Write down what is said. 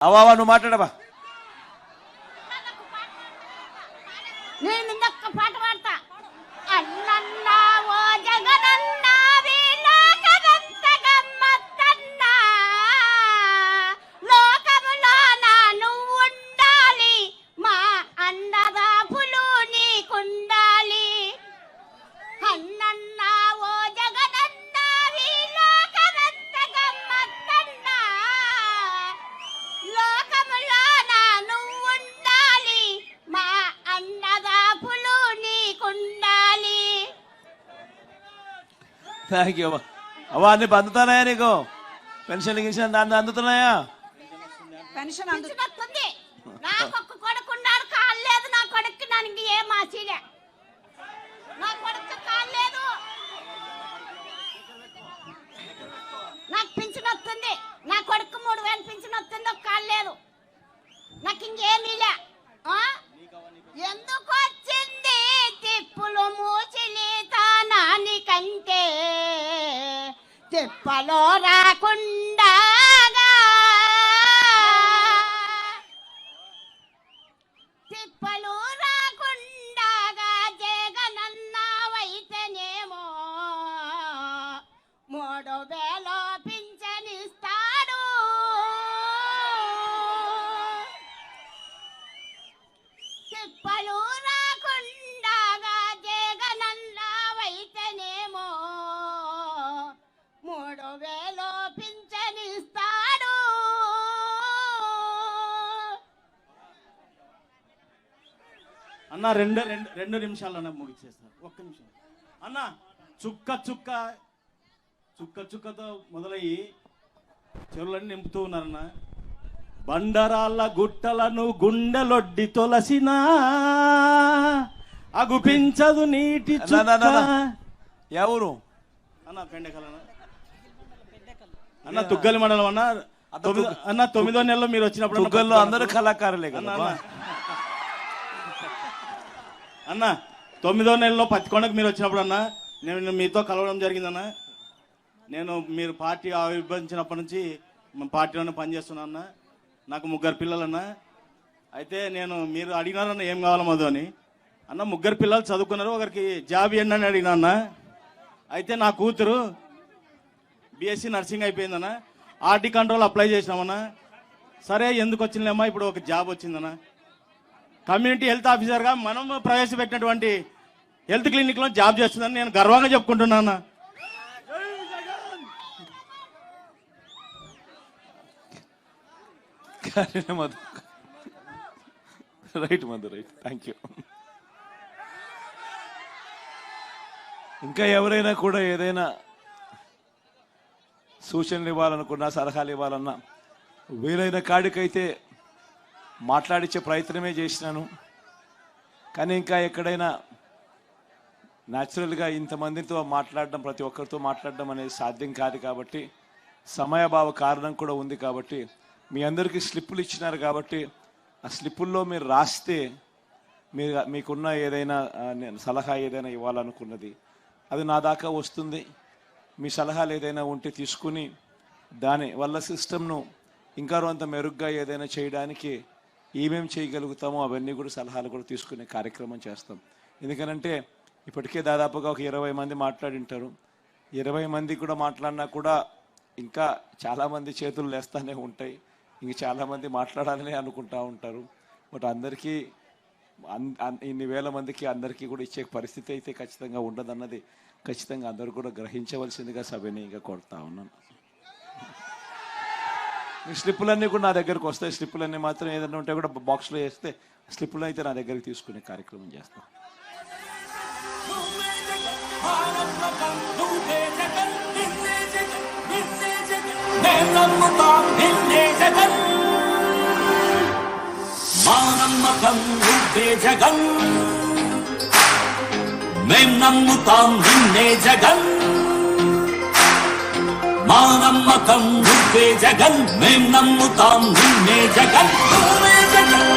అవావా నువ్వు మాట్లాడవా? నేను ఇందొక్క పాట పాడతా. అన్నన్నా థ్యాంక్ యూ అవ్వ అన్ని అందుతున్నాయా నీకు? పెన్షన్ గిన్షన్ దాన్ని అందుతున్నాయా? పెన్షన్ అందు పిచ్చినొస్తుంది నాకు ఒక్క కొడుకున్నాడు కాలేదు నా కొడుకు నాకు ఏం ఆశలే. செப்பலோரா கொண்டு అన్న రెండు రెండు రెండు నిమిషాలన్న ముగిచేస్తారు ఒక్క నిమిషం. అన్న చుక్క చుక్క చుక్క చుక్కతో మొదలయ్యి చెరువులన్నీ నింపుతూ ఉన్నారన్న. బండరాళ్ళ గుట్టలను గుండెలొడ్డి తొలసిన అగుపించదు నీటి. ఎవరు? అన్న పెండకలన్న. అన్న తుగ్గలి మండలం అన్న. అన్న, తొమ్మిదో- నెలలో మీరు వచ్చినప్పుడు. అందరూ కళాకారులే కదా అన్న. తొమ్మిదో నెలలో పత్తికొండకు మీరు వచ్చినప్పుడు అన్న నేను మీతో కలవడం జరిగిందన్న. నేను మీరు పార్టీ ఆవిర్భవించినప్పటి నుంచి పార్టీలోనే పనిచేస్తున్నా అన్న. నాకు ముగ్గురు పిల్లలన్న. అయితే నేను మీరు అడిగినారన్న ఏం కావాలో మధు అని. అన్న ముగ్గురు పిల్లలు చదువుకున్నారు ఒకరికి జాబ్ ఏంటని అని అడిగినా అన్న. అయితే నా కూతురు బీఎస్సీ నర్సింగ్ అయిపోయిందన్న. ఆర్టీ కంట్రోల్ అప్లై చేసినామన్నా. సరే ఎందుకు వచ్చిందమ్మా ఇప్పుడు ఒక జాబ్ వచ్చిందన్నా. కమ్యూనిటీ హెల్త్ ఆఫీసర్గా మనం ప్రవేశపెట్టినటువంటి హెల్త్ క్లినిక్లో జాబ్ చేస్తుందని నేను గర్వంగా చెప్పుకుంటున్నాను right Madhu right. Thank you ఇంకా ఎవరైనా కూడా ఏదైనా సూచనలు ఇవ్వాలనుకున్నా సలహాలు ఇవ్వాలన్నా వీలైన కాడికైతే మాట్లాడించే ప్రయత్నమే చేసినాను. కానీ ఇంకా ఎక్కడైనా న్యాచురల్గా ఇంతమందితో మాట్లాడడం ప్రతి ఒక్కరితో మాట్లాడడం అనేది సాధ్యం కాదు కాబట్టి సమయభావ కారణం కూడా ఉంది కాబట్టి మీ అందరికీ స్లిప్పులు ఇచ్చినారు కాబట్టి ఆ స్లిప్పుల్లో మీరు రాస్తే మీరు మీకున్న ఏదైనా నేను సలహా ఏదైనా ఇవ్వాలనుకున్నది అది నా దాకా వస్తుంది. మీ సలహాలు ఏదైనా ఉంటే తీసుకుని దాని వల్ల సిస్టమ్ను ఇంకా కొంత మెరుగ్గా ఏదైనా చేయడానికి ఏమేమి చేయగలుగుతామో అవన్నీ కూడా సలహాలు కూడా తీసుకునే కార్యక్రమం చేస్తాం. ఎందుకనంటే ఇప్పటికే దాదాపుగా ఒక ఇరవై మంది మాట్లాడింటారు. ఇరవై మంది కూడా మాట్లాడినా కూడా ఇంకా చాలామంది చేతులు లేస్తానే ఉంటాయి. ఇంక చాలామంది మాట్లాడాలని అనుకుంటా ఉంటారు. బట్ అందరికీ అన్- అన్- ఇన్ని వేల మందికి అందరికీ కూడా ఇచ్చే పరిస్థితి అయితే ఖచ్చితంగా ఉండదన్నది ఖచ్చితంగా అందరూ కూడా గ్రహించవలసిందిగా సభనీయంగా కోరుతా ఉన్నాను. ఈ స్లిప్పులన్నీ కూడా నా దగ్గరకు వస్తాయి. స్లిప్పులన్నీ మాత్రం ఏదైనా ఉంటే కూడా బాక్స్లో వేస్తే స్లిప్పులు అయితే నా దగ్గరికి తీసుకునే కార్యక్రమం చేస్తాం. మానమ్మకం జగన్ మేం నమ్ముతాం నిన్నే జగన్. మా నమ్మకం నువ్వే జగన్ మేం నమ్ముతాం నిన్నే జగన్. నువ్వే జగన్.